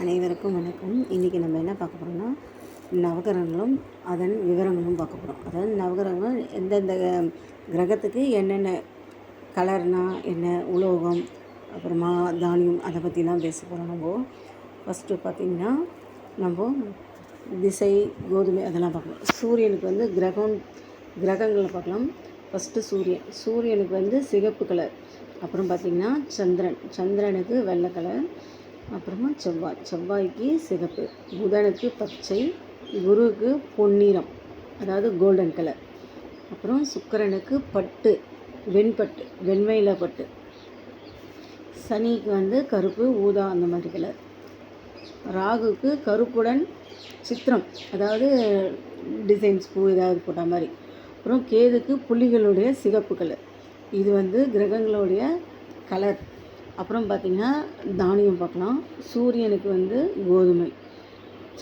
அனைவருக்கும் வணக்கம். இன்றைக்கி நம்ம என்ன பார்க்க போகிறோம்னா நவகிரகங்களும் அதன் விவரங்களும் பார்க்க போகிறோம் அதாவது நவகிரகங்கள் எந்தெந்த கிரகத்துக்கு என்னென்ன கலர்னா என்ன உலோகம் அப்புறமா தானியம் அதை பற்றிலாம் பேச போகிறோம் நம்ம. ஃபஸ்ட்டு பார்த்திங்கன்னா நம்ம திசை கோதுமை அதெல்லாம் பார்க்கலாம். சூரியனுக்கு வந்து கிரகம் கிரகங்களை பார்க்கலாம். ஃபஸ்ட்டு சூரியன். சூரியனுக்கு வந்து சிகப்பு கலர் அப்புறம் பார்த்திங்கன்னா சந்திரன். சந்திரனுக்கு வெள்ளை கலர் அப்புறமா செவ்வாய். செவ்வாய்க்கு சிகப்பு. புதனுக்கு பச்சை. குருவுக்கு பொன்னிறம். அதாவது கோல்டன் கலர் அப்புறம் சுக்கிரனுக்கு பட்டு. வெண்பட்டு. வெண்மையில் பட்டு. சனிக்கு வந்து கருப்பு ஊதா அந்த மாதிரி கலர் ராகுக்கு கருப்புடன் சித்திரம். அதாவது டிசைன்ஸ் பூ ஏதாவது போட்ட மாதிரி. அப்புறம் கேதுக்கு புள்ளிகளுடைய சிகப்பு கலர் இது வந்து கிரகங்களுடைய கலர் அப்புறம் பார்த்திங்கன்னா தானியம் பார்க்கலாம். சூரியனுக்கு வந்து கோதுமை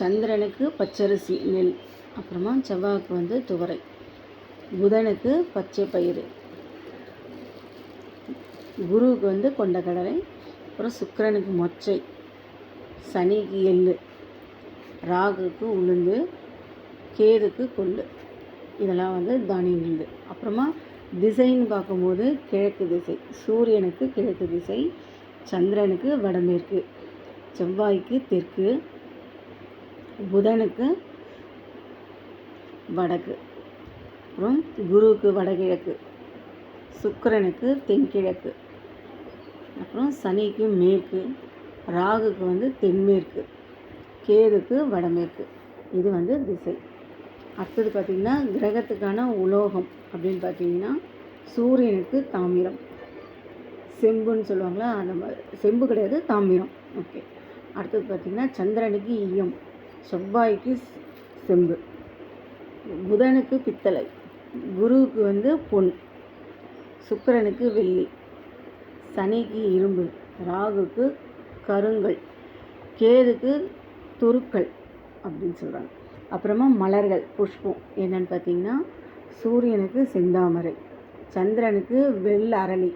சந்திரனுக்கு பச்சரிசி நெல் அப்புறமா செவ்வாய்க்கு வந்து துவரை புதனுக்கு பச்சை பயிறு குருவுக்கு வந்து கொண்டக்கடலை அப்புறம் சுக்கரனுக்கு மொச்சை சனிக்கு எள்ளு ராகுக்கு உளுந்து கேதுக்கு கொள்ளு இதெல்லாம் வந்து தானியங்கள் அப்புறமா திசைன்னு பார்க்கும்போது கிழக்கு திசை. சூரியனுக்கு கிழக்கு திசை சந்திரனுக்கு வடமேற்கு செவ்வாய்க்கு தெற்கு புதனுக்கு வடக்கு. அப்புறம் குருவுக்கு வடகிழக்கு சுக்கரனுக்கு தென்கிழக்கு அப்புறம் சனிக்கு மேற்கு ராகுக்கு வந்து தென்மேற்கு கேதுக்கு வடமேற்கு. இது வந்து திசை. அடுத்தது பார்த்திங்கன்னா கிரகத்துக்கான உலோகம். அப்படின்னு பார்த்தீங்கன்னா சூரியனுக்கு தாமிரம். செம்புன்னு சொல்லுவாங்களா அந்த மாதிரி செம்பு கிடையாது தாமிரம். ஓகே. அடுத்தது பார்த்திங்கன்னா சந்திரனுக்கு ஈயம் செவ்வாய்க்கு செம்பு புதனுக்கு பித்தளை குருவுக்கு வந்து பொன் சுக்கிரனுக்கு வெள்ளி சனிக்கு இரும்பு ராகுக்கு கருங்கல் கேதுக்கு துருக்கள் அப்படின்னு சொல்கிறாங்க அப்புறமா மலர்கள் புஷ்பம் என்னென்னு பார்த்தீங்கன்னா சூரியனுக்கு செந்தாமரை சந்திரனுக்கு வெள் அரளி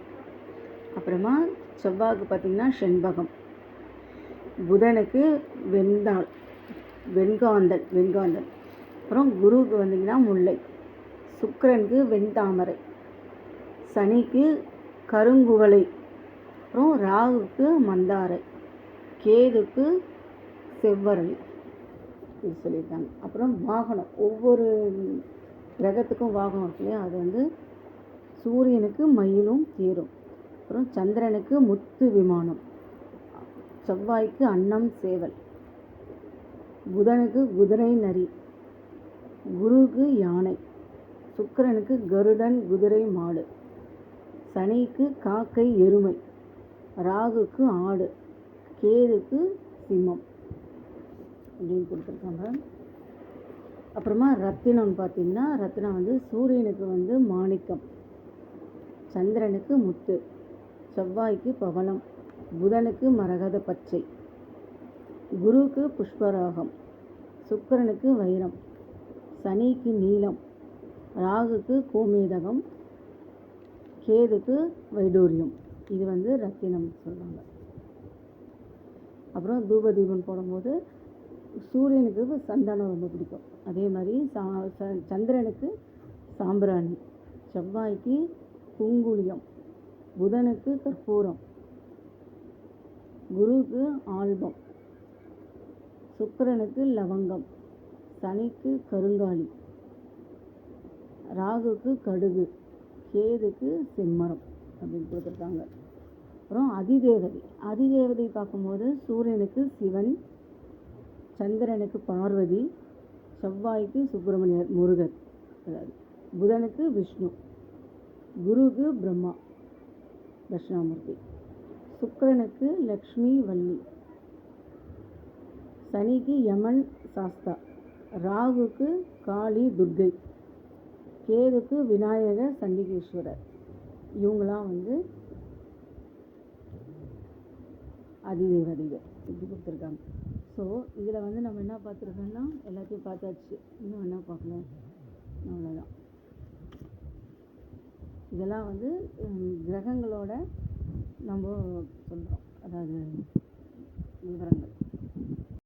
அப்புறமா செவ்வாய்க்கு பார்த்திங்கன்னா செண்பகம் புதனுக்கு வெண்தாள் வெண்காந்தல் வெண்காந்தல் அப்புறம் குருவுக்கு வந்திங்கன்னா முல்லை சுக்கரனுக்கு வெண்தாமரை சனிக்கு கருங்குவலை அப்புறம் ராகுக்கு மந்தாரை கேதுக்கு செவ்வரளி இது சொல்லியிருக்காங்க. அப்புறம் வாகனம் ஒவ்வொரு கிரகத்துக்கும் வாகனம் இருக்கு இல்லையா? அது வந்து சூரியனுக்கு மயிலும் தேரும் அப்புறம் சந்திரனுக்கு முத்து விமானம். செவ்வாய்க்கு அன்னம் சேவல். புதனுக்கு குதிரை நரி. குருவுக்கு யானை. சுக்கரனுக்கு கருடன் குதிரை மாடு. சனிக்கு காக்கை எருமை. ராகுக்கு ஆடு. கேதுக்கு சிம்மம். அப்படின்னு கொடுத்துருக்காங்க. அப்புறமா ரத்தினம் பார்த்திங்கன்னா ரத்தினம் வந்து சூரியனுக்கு வந்து மாணிக்கம் சந்திரனுக்கு முத்து செவ்வாய்க்கு பவளம் புதனுக்கு மரகத பச்சை குருவுக்கு புஷ்பராகம் சுக்கரனுக்கு வைரம் சனிக்கு நீலம் ராகுக்கு கோமேதகம் கேதுக்கு வைடூரியம். இது வந்து ரத்தினம் சொல்கிறாங்க அப்புறம் தூபதீபம் போடும்போது சூரியனுக்கு சந்தனம் ரொம்ப பிடிக்கும். அதே மாதிரி சா சந்திரனுக்கு சாம்பிராணி செவ்வாய்க்கு குங்குளியம் புதனுக்கு கற்பூரம் குருவுக்கு ஆல்பம் சுக்கரனுக்கு லவங்கம் சனிக்கு கருங்காலி ராகுக்கு கடுகு கேதுக்கு செம்மரம் அப்படின்னு கொடுத்துருக்காங்க. அப்புறம் அதிதேவதை. அதிதேவதை பார்க்கும்போது சூரியனுக்கு சிவன் சந்திரனுக்கு பார்வதி செவ்வாய்க்கு சுப்பிரமணியர் முருகர். அதாவது புதனுக்கு விஷ்ணு குருவுக்கு பிரம்மா தட்சிணாமூர்த்தி. சுக்கரனுக்கு லக்ஷ்மி வள்ளி. சனிக்கு யமன் சாஸ்தா. ராகுக்கு காளி துர்கை. கேதுக்கு விநாயகர் சண்டிகேஸ்வரர். இவங்களாம் வந்து அதிதேவதைகள் இப்படி கொடுத்துருக்காங்க. ஸோ இதில் வந்து நம்ம என்ன பார்த்துருக்கோம்னா எல்லாத்தையும் பார்த்தாச்சு. இன்னும் என்ன பார்க்கணும்? அவ்வளோதான் இதெல்லாம் வந்து கிரகங்களோட நம்ம சொல்கிறோம் அதாவது விவரங்கள்.